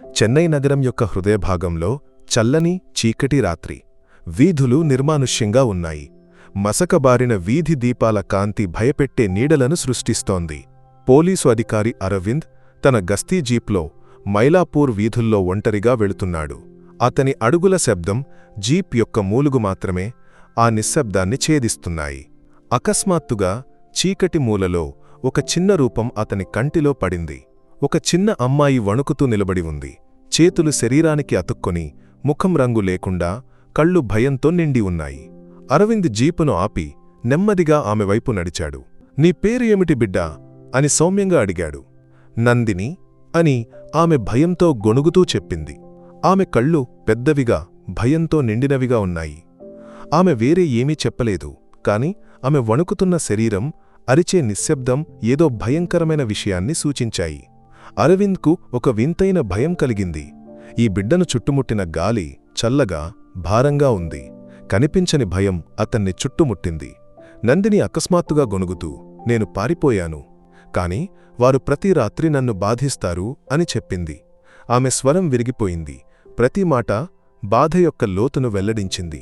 చెన్నై నగరం యొక్క హృదయభాగంలో చల్లని చీకటి రాత్రి. వీధులు నిర్మానుష్యంగా ఉన్నాయి. మసకబారిన వీధి దీపాల కాంతి భయపెట్టే నీడలను సృష్టిస్తోంది. పోలీసు అధికారి అరవింద్ తన గస్తీ జీప్లో మైలాపూర్ వీధుల్లో ఒంటరిగా వెళుతున్నాడు. అతని అడుగుల శబ్దం జీప్ యొక్క మూలుగు మాత్రమే ఆ నిశ్శబ్దాన్ని ఛేదిస్తున్నాయి. అకస్మాత్తుగా చీకటి మూలలో ఒక చిన్న రూపం అతని కంటిలో పడింది. ఒక చిన్న అమ్మాయి వణుకుతూ నిలబడి ఉంది. చేతులు శరీరానికి అతుక్కొని ముఖం రంగు లేకుండా కళ్ళు భయంతో నిండి ఉన్నాయి. అరవింద్ జీపును ఆపి నెమ్మదిగా ఆమె వైపు నడిచాడు. నీ పేరు ఏమిటి బిడ్డా అని సౌమ్యంగా అడిగాడు. నందిని అని ఆమె భయంతో గొణుగుతూ చెప్పింది. ఆమె కళ్ళు పెద్దవిగా భయంతో నిండినవిగా ఉన్నాయి. ఆమె వేరే ఏమీ చెప్పలేదు కాని ఆమె వణుకుతున్న శరీరం అరిచే నిశ్శబ్దం ఏదో భయంకరమైన విషయాన్ని సూచించాయి. అరవింద్కు ఒక వింతైన భయం కలిగింది. ఈ బిడ్డను చుట్టుముట్టిన గాలి చల్లగా భారంగా ఉంది. కనిపించని భయం అతన్ని చుట్టుముట్టింది. నందిని అకస్మాత్తుగా గొనుగుతూ నేను పారిపోయాను. కాని వారు ప్రతి రాత్రి నన్ను బాధిస్తారు అని చెప్పింది. ఆమె స్వరం విరిగిపోయింది. ప్రతి మాట బాధ యొక్క లోతును వెల్లడించింది.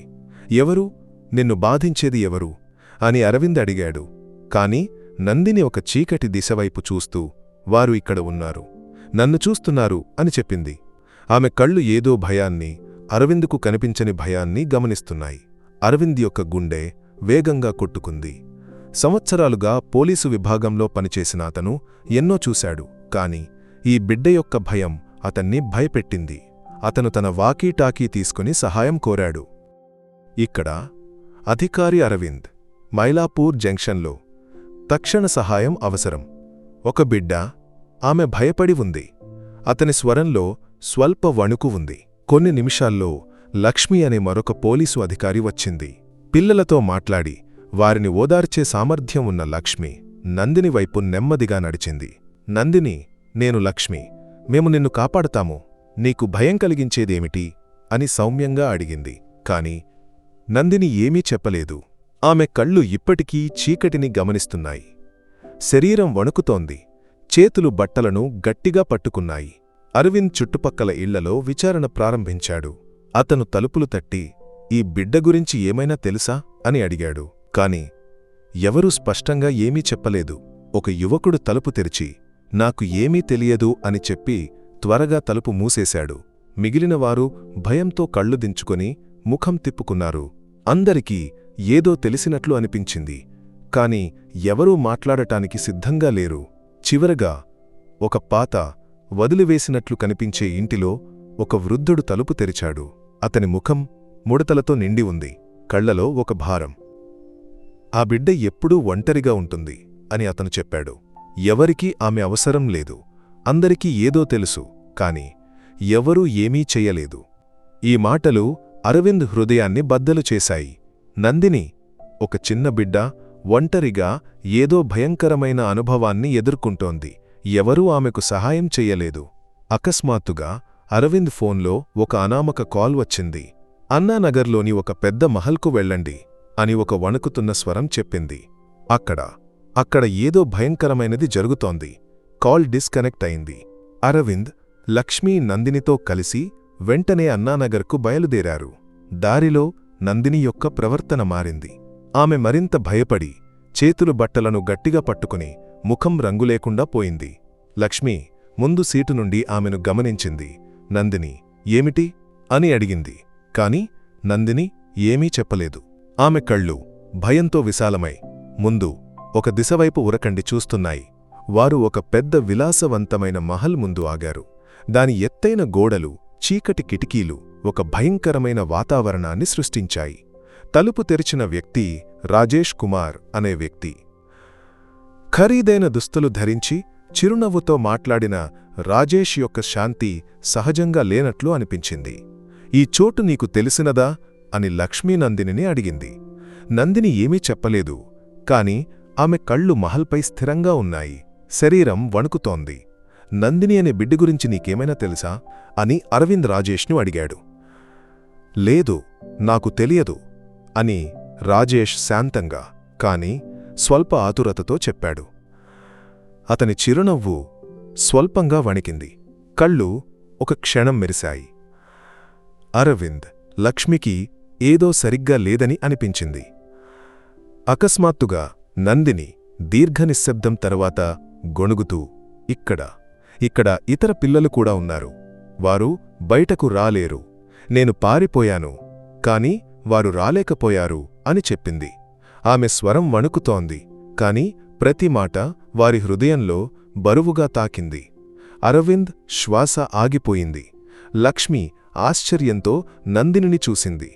ఎవరు? నిన్ను బాధించేది ఎవరు? అని అరవింద్ అడిగాడు. కాని నందిని ఒక చీకటి దిశవైపు చూస్తూ వారు ఇక్కడ ఉన్నారు. నన్ను చూస్తున్నారు అని చెప్పింది. ఆమె కళ్ళు ఏదో భయాన్ని అరవిందుకు కనిపించని భయాన్ని గమనిస్తున్నాయి. అరవింద్ యొక్క గుండె వేగంగా కొట్టుకుంది. సంవత్సరాలుగా పోలీసు విభాగంలో పనిచేసిన అతను ఎన్నో చూశాడు కాని ఈ బిడ్డ యొక్క భయం అతన్ని భయపెట్టింది. అతను తన వాకీటాకీ తీసుకుని సహాయం కోరాడు. ఇక్కడ అధికారి అరవింద్ మైలాపూర్ జంక్షన్లో తక్షణ సహాయం అవసరం. ఒక బిడ్డ ఆమె భయపడి ఉంది. అతని స్వరంలో స్వల్ప వణుకు ఉంది. కొన్ని నిమిషాల్లో లక్ష్మి అనే మరొక పోలీసు అధికారి వచ్చింది. పిల్లలతో మాట్లాడి వారిని ఓదార్చే సామర్థ్యం ఉన్న లక్ష్మి నందిని వైపు నెమ్మదిగా నడిచింది. నందిని నేను లక్ష్మి మేము నిన్ను కాపాడతాము నీకు భయం కలిగించేదేమిటి? అని సౌమ్యంగా అడిగింది. కాని నందిని ఏమీ చెప్పలేదు. ఆమె కళ్ళు ఇప్పటికీ చీకటిని గమనిస్తున్నాయి. శరీరం వణుకుతోంది. చేతులు బట్టలను గట్టిగా పట్టుకున్నాయి. అరవింద్ చుట్టుపక్కల ఇళ్ళలో విచారణ ప్రారంభించాడు. అతను తలుపులు తట్టి ఈ బిడ్డ గురించి ఏమైనా తెలుసా? అని అడిగాడు. కాని ఎవరూ స్పష్టంగా ఏమీ చెప్పలేదు. ఒక యువకుడు తలుపు తెరిచి నాకు ఏమీ తెలియదు అని చెప్పి త్వరగా తలుపు మూసేశాడు. మిగిలినవారు భయంతో కళ్ళు దించుకొని ముఖం తిప్పుకున్నారు. అందరికీ ఏదో తెలిసినట్లు అనిపించింది. కాని ఎవరూ మాట్లాడటానికి సిద్ధంగా లేరు. చివరగా ఒక పాత వదిలివేసినట్లు కనిపించే ఇంటిలో ఒక వృద్ధుడు తలుపు తెరిచాడు. అతని ముఖం ముడతలతో నిండి ఉంది. కళ్ళలో ఒక భారం. ఆ బిడ్డ ఎప్పుడూ ఒంటరిగా ఉంటుంది అని అతను చెప్పాడు. ఎవరికీ ఆమె అవసరం లేదు. అందరికీ ఏదో తెలుసు. కాని ఎవరూ ఏమీ చెయ్యలేదు ఈ మాటలు అరవింద్ హృదయాన్ని బద్దలు చేశాయి. నందిని ఒక చిన్న బిడ్డ ఒంటరిగా ఏదో భయంకరమైన అనుభవాన్ని ఎదుర్కొంటోంది. ఎవరూ ఆమెకు సహాయం చెయ్యలేదు. అకస్మాత్తుగా అరవింద్ ఫోన్లో ఒక అనామక కాల్ వచ్చింది. అన్నానగర్లోని ఒక పెద్ద మహల్కు వెళ్ళండి అని ఒక వణుకుతున్న స్వరం చెప్పింది. అక్కడ అక్కడ ఏదో భయంకరమైనది జరుగుతోంది. కాల్ డిస్కనెక్ట్ అయింది. అరవింద్ లక్ష్మీ నందినితో కలిసి వెంటనే అన్నానగర్కు బయలుదేరారు. దారిలో నందిని యొక్క ప్రవర్తన మారింది. ఆమె మరింత భయపడి చేతులు బట్టలను గట్టిగా పట్టుకుని ముఖం రంగులేకుండా పోయింది. లక్ష్మి ముందు సీటు నుండి ఆమెను గమనించింది. నందిని ఏమిటి? అని అడిగింది. కాని నందిని ఏమీ చెప్పలేదు. ఆమె కళ్ళు భయంతో విశాలమై ముందు ఒక దిశవైపు ఉరకండి చూస్తున్నాయి. వారు ఒక పెద్ద విలాసవంతమైన మహల్ ముందు ఆగారు. దాని ఎత్తైన గోడలు చీకటి కిటికీలు ఒక భయంకరమైన వాతావరణాన్ని సృష్టించాయి. తలుపు తెరిచిన వ్యక్తి రాజేష్ కుమార్ అనే వ్యక్తి. ఖరీదైన దుస్తులు ధరించి చిరునవ్వుతో మాట్లాడిన రాజేష్ యొక్క శాంతి సహజంగా లేనట్లు అనిపించింది. ఈ చోటు నీకు తెలిసినదా? అని లక్ష్మీ నందినిని అడిగింది. నందిని ఏమీ చెప్పలేదు కాని ఆమె కళ్ళు మహల్పై స్థిరంగా ఉన్నాయి. శరీరం వణుకుతోంది. నందిని అనే బిడ్డ గురించి నీకేమైనా తెలుసా? అని అరవింద్ రాజేష్ను అడిగాడు. లేదు నాకు తెలియదు. అని రాజేష్ శాంతంగా కాని స్వల్ప ఆతురతతో చెప్పాడు. అతని చిరునవ్వు స్వల్పంగా వణికింది. కళ్ళు ఒక క్షణం మెరిశాయి. అరవింద్ లక్ష్మికి ఏదో సరిగ్గా లేదని అనిపించింది. అకస్మాత్తుగా నందిని దీర్ఘ నిశ్శబ్దం తర్వాత గొణుగుతూ ఇక్కడ ఇక్కడ ఇతర పిల్లలు కూడా ఉన్నారు. వారు బయటకు రాలేరు. నేను పారిపోయాను. కాని వారు రాలేకపోయారు అని చెప్పింది. ఆమె స్వరం వణుకుతోంది కాని ప్రతి మాట వారి హృదయంలో బరువుగా తాకింది. అరవింద్ శ్వాస ఆగిపోయింది. లక్ష్మి ఆశ్చర్యంతో నందినిని చూసింది.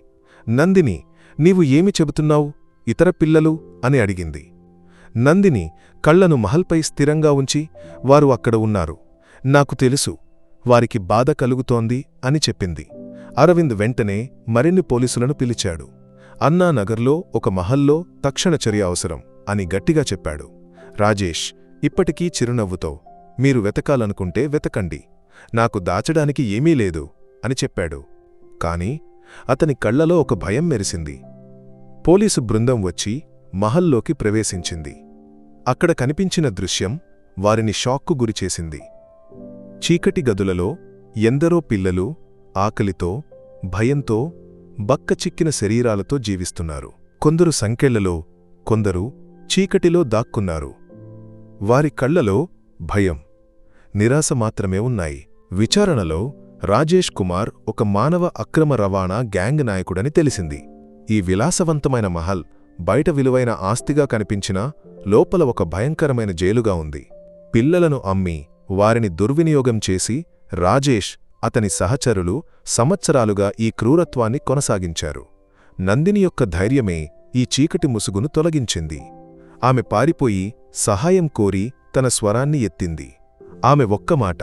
నందిని నీవు ఏమి చెబుతున్నావు? ఇతర పిల్లలు? అని అడిగింది. నందిని కళ్ళను మహల్పై స్థిరంగా ఉంచి వారు అక్కడ ఉన్నారు. నాకు తెలుసు వారికి బాధ కలుగుతోంది అని చెప్పింది. అరవింద్ వెంటనే మరిన్ని పోలీసులను పిలిచాడు. అన్నానగర్లో ఒక మహల్లో తక్షణ చర్య అవసరం అని గట్టిగా చెప్పాడు. రాజేష్ ఇప్పటికీ చిరునవ్వుతో మీరు వెతకాలనుకుంటే వెతకండి. నాకు దాచడానికి ఏమీ లేదు అని చెప్పాడు. కాని అతని కళ్ళలో ఒక భయం మెరిసింది. పోలీసు బృందం వచ్చి మహల్లోకి ప్రవేశించింది. అక్కడ కనిపించిన దృశ్యం వారిని షాక్కు గురిచేసింది. చీకటి గదులలో ఎందరో పిల్లలు ఆకలితో భయంతో బక్కచిక్కిన శరీరాలతో జీవిస్తున్నారు. కొందరు సంకెళ్ళలో కొందరు చీకటిలో దాక్కున్నారు. వారి కళ్ళలో భయం నిరాశ మాత్రమే ఉన్నాయి. విచారణలో రాజేష్ కుమార్ ఒక మానవ అక్రమ రవాణా గ్యాంగ్ నాయకుడని తెలిసింది. ఈ విలాసవంతమైన మహల్ బయట విలువైన ఆస్తిగా కనిపించినా లోపల ఒక భయంకరమైన జైలుగా ఉంది. పిల్లలను అమ్మి వారిని దుర్వినియోగం చేసి రాజేష్ అతని సహచరులు సంవత్సరాలుగా ఈ క్రూరత్వాన్ని కొనసాగించారు. నందిని యొక్క ధైర్యమే ఈ చీకటి ముసుగును తొలగించింది. ఆమె పారిపోయి సహాయం కోరి తన స్వరాన్ని ఎత్తింది. ఆమె ఒక్క మాట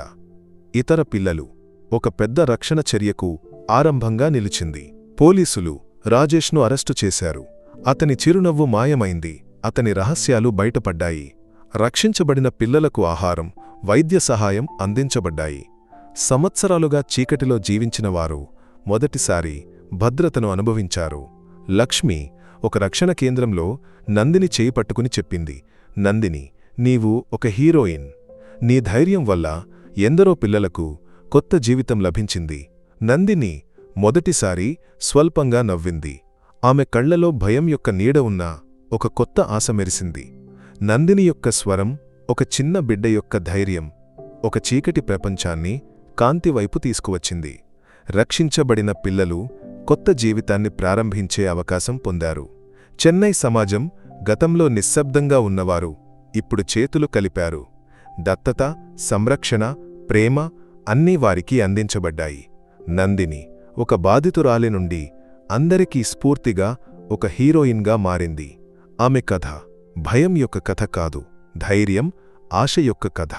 ఇతర పిల్లలు ఒక పెద్ద రక్షణ చర్యకు ఆరంభంగా నిలిచింది. పోలీసులు రాజేష్ను అరెస్టు చేశారు. అతని చిరునవ్వు మాయమైంది. అతని రహస్యాలు బయటపడ్డాయి. రక్షించబడిన పిల్లలకు ఆహారం వైద్య సహాయం అందించబడ్డాయి. సంవత్సరాలుగా చీకటిలో జీవించినవారు మొదటిసారి భద్రతను అనుభవించారు. లక్ష్మి ఒక రక్షణ కేంద్రంలో నందిని చేయి పట్టుకుని చెప్పింది నందిని నీవు ఒక హీరోయిన్. నీ ధైర్యం వల్ల ఎందరో పిల్లలకు కొత్త జీవితం లభించింది. నందిని మొదటిసారి స్వల్పంగా నవ్వింది. ఆమె కళ్ళలో భయం యొక్క నీడ ఉన్న ఒక కొత్త ఆశ మెరిసింది. నందిని యొక్క స్వరం ఒక చిన్న బిడ్డ యొక్క ధైర్యం ఒక చీకటి ప్రపంచాన్ని కాంతివైపు తీసుకువచ్చింది. రక్షించబడిన పిల్లలు కొత్త జీవితాన్ని ప్రారంభించే అవకాశం పొందారు. చెన్నై సమాజం గతంలో నిశ్శబ్దంగా ఉన్నవారు ఇప్పుడు చేతులు కలిపారు. దత్తత సంరక్షణ ప్రేమ అన్నీ వారికి అందించబడ్డాయి. నందిని ఒక బాధితురాలి నుండి అందరికీ స్ఫూర్తిగా ఒక హీరోయిన్గా మారింది. ఆమె కథ భయం యొక్క కథ కాదు ధైర్యం ఆశ యొక్క కథ.